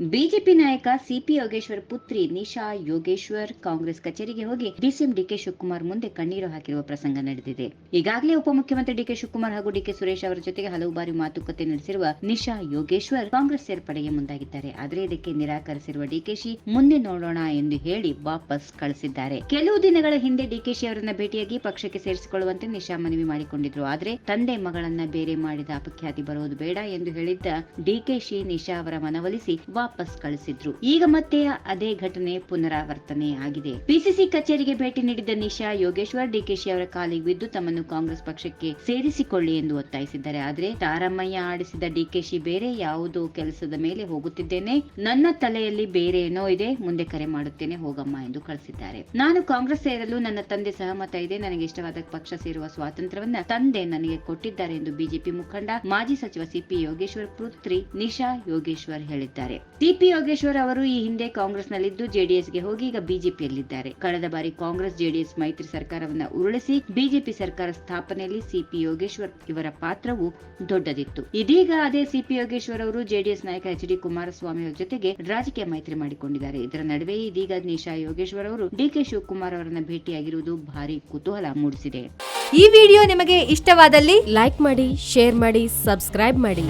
BJP ನಾಯಕ CP Yogeshwar ಪುತ್ರಿ ನಿಶಾ ಯೋಗೇಶ್ವರ್ ಕಾಂಗ್ರೆಸ್ ಕಚೇರಿಗೆ ಹೋಗಿ ಡಿಸಿಎಂ ಡಿಕೆ ಶಿವಕುಮಾರ್ ಮುಂದೆ ಕಣ್ಣೀರು ಹಾಕಿರುವ ಪ್ರಸಂಗ ನಡೆದಿದೆ. ಈಗಾಗಲೇ ಉಪಮುಖ್ಯಮಂತ್ರಿ ಡಿಕೆ ಶಿವಕುಮಾರ್ ಹಾಗೂ ಡಿಕೆ ಸುರೇಶ್ ಅವರ ಜೊತೆಗೆ ಹಲವು ಬಾರಿ ಮಾತುಕತೆ ನಡೆಸಿರುವ ನಿಶಾ ಯೋಗೇಶ್ವರ್ ಕಾಂಗ್ರೆಸ್ ಸೇರ್ಪಡೆಗೆ ಮುಂದಾಗಿದ್ದಾರೆ. ಆದರೆ ಇದಕ್ಕೆ ನಿರಾಕರಿಸಿರುವ ಡಿಕೆಶಿ ಮುಂದೆ ನೋಡೋಣ ಎಂದು ಹೇಳಿ ವಾಪಸ್ ಕಳಿಸಿದ್ದಾರೆ. ಕೆಲವು ದಿನಗಳ ಹಿಂದೆ ಡಿಕೆಶಿ ಅವರನ್ನ ಭೇಟಿಯಾಗಿ ಪಕ್ಷಕ್ಕೆ ಸೇರಿಸಿಕೊಳ್ಳುವಂತೆ ನಿಶಾ ಮನವಿ ಮಾಡಿಕೊಂಡಿದ್ರು. ಆದರೆ ತಂದೆ ಮಗಳನ್ನ ಬೇರೆ ಮಾಡಿದ ಅಪಖ್ಯಾತಿ ಬರೋದು ಬೇಡ ಎಂದು ಹೇಳಿದ್ದ ಡಿಕೆಶಿ ನಿಶಾ ಅವರ ಮನವೊಲಿಸಿ ವಾಪಸ್ ಕಳಿಸಿದ್ರು. ಈಗ ಮತ್ತೆ ಅದೇ ಘಟನೆ ಪುನರಾವರ್ತನೆ ಆಗಿದೆ. ಪಿಸಿಸಿ ಕಚೇರಿಗೆ ಭೇಟಿ ನೀಡಿದ್ದ ನಿಶಾ, ಯೋಗೇಶ್ವರ್ ಡಿಕೆಶಿ ಅವರ ಕಾಲಿಗೆ ಬಿದ್ದು ತಮ್ಮನ್ನು ಕಾಂಗ್ರೆಸ್ ಪಕ್ಷಕ್ಕೆ ಸೇರಿಸಿಕೊಳ್ಳಿ ಎಂದು ಒತ್ತಾಯಿಸಿದ್ದಾರೆ. ಆದ್ರೆ ತಾರಮ್ಮಯ್ಯ ಆಡಿಸಿದ ಡಿಕೆಶಿ ಬೇರೆ ಯಾವುದೋ ಕೆಲಸದ ಮೇಲೆ ಹೋಗುತ್ತಿದ್ದೇನೆ. ನನ್ನ ತಲೆಯಲ್ಲಿ ಬೇರೆ ಏನೋ ಇದೆ, ಮುಂದೆ ಕರೆ ಮಾಡುತ್ತೇನೆ, ಹೋಗಮ್ಮ ಎಂದು ಕಳಿಸಿದ್ದಾರೆ. ನಾನು ಕಾಂಗ್ರೆಸ್ ಸೇರಲು ನನ್ನ ತಂದೆ ಸಹಮತ ಇದೆ. ನನಗೆ ಇಷ್ಟವಾದ ಪಕ್ಷ ಸೇರುವ ಸ್ವಾತಂತ್ರ್ಯವನ್ನ ತಂದೆ ನನಗೆ ಕೊಟ್ಟಿದ್ದಾರೆ ಎಂದು ಬಿಜೆಪಿ ಮುಖಂಡ, ಮಾಜಿ ಸಚಿವ ಸಿಪಿ ಯೋಗೇಶ್ವರ್, ಪುತ್ರಿ ನಿಶಾ ಯೋಗೇಶ್ವರ್ ಹೇಳಿದ್ದಾರೆ. ಸಿಪಿ ಯೋಗೇಶ್ವರ್ ಅವರು ಈ ಹಿಂದೆ ಕಾಂಗ್ರೆಸ್ನಲ್ಲಿದ್ದು ಜೆಡಿಎಸ್ಗೆ ಹೋಗಿ ಈಗ ಬಿಜೆಪಿಯಲ್ಲಿದ್ದಾರೆ. ಕಳೆದ ಬಾರಿ ಕಾಂಗ್ರೆಸ್ ಜೆಡಿಎಸ್ ಮೈತ್ರಿ ಸರ್ಕಾರವನ್ನು ಉರುಳಿಸಿ ಬಿಜೆಪಿ ಸರ್ಕಾರ ಸ್ಥಾಪನೆಯಲ್ಲಿ ಸಿಪಿ ಯೋಗೇಶ್ವರ್ ಇವರ ಪಾತ್ರವು ದೊಡ್ಡದಿತ್ತು. ಇದೀಗ ಅದೇ ಸಿಪಿ ಯೋಗೇಶ್ವರ್ ಅವರು ಜೆಡಿಎಸ್ ನಾಯಕ ಎಚ್ ಡಿ ಕುಮಾರಸ್ವಾಮಿ ಅವರ ಜೊತೆಗೆ ರಾಜಕೀಯ ಮೈತ್ರಿ ಮಾಡಿಕೊಂಡಿದ್ದಾರೆ. ಇದರ ನಡುವೆ ಇದೀಗ ನಿಶಾ ಯೋಗೇಶ್ವರ್ ಅವರು ಡಿಕೆ ಶಿವಕುಮಾರ್ ಅವರನ್ನ ಭೇಟಿಯಾಗಿರುವುದು ಭಾರಿ ಕುತೂಹಲ ಮೂಡಿಸಿದೆ. ಈ ವಿಡಿಯೋ ನಿಮಗೆ ಇಷ್ಟವಾದಲ್ಲಿ ಲೈಕ್ ಮಾಡಿ, ಶೇರ್ ಮಾಡಿ, ಸಬ್ಸ್ಕ್ರೈಬ್ ಮಾಡಿ.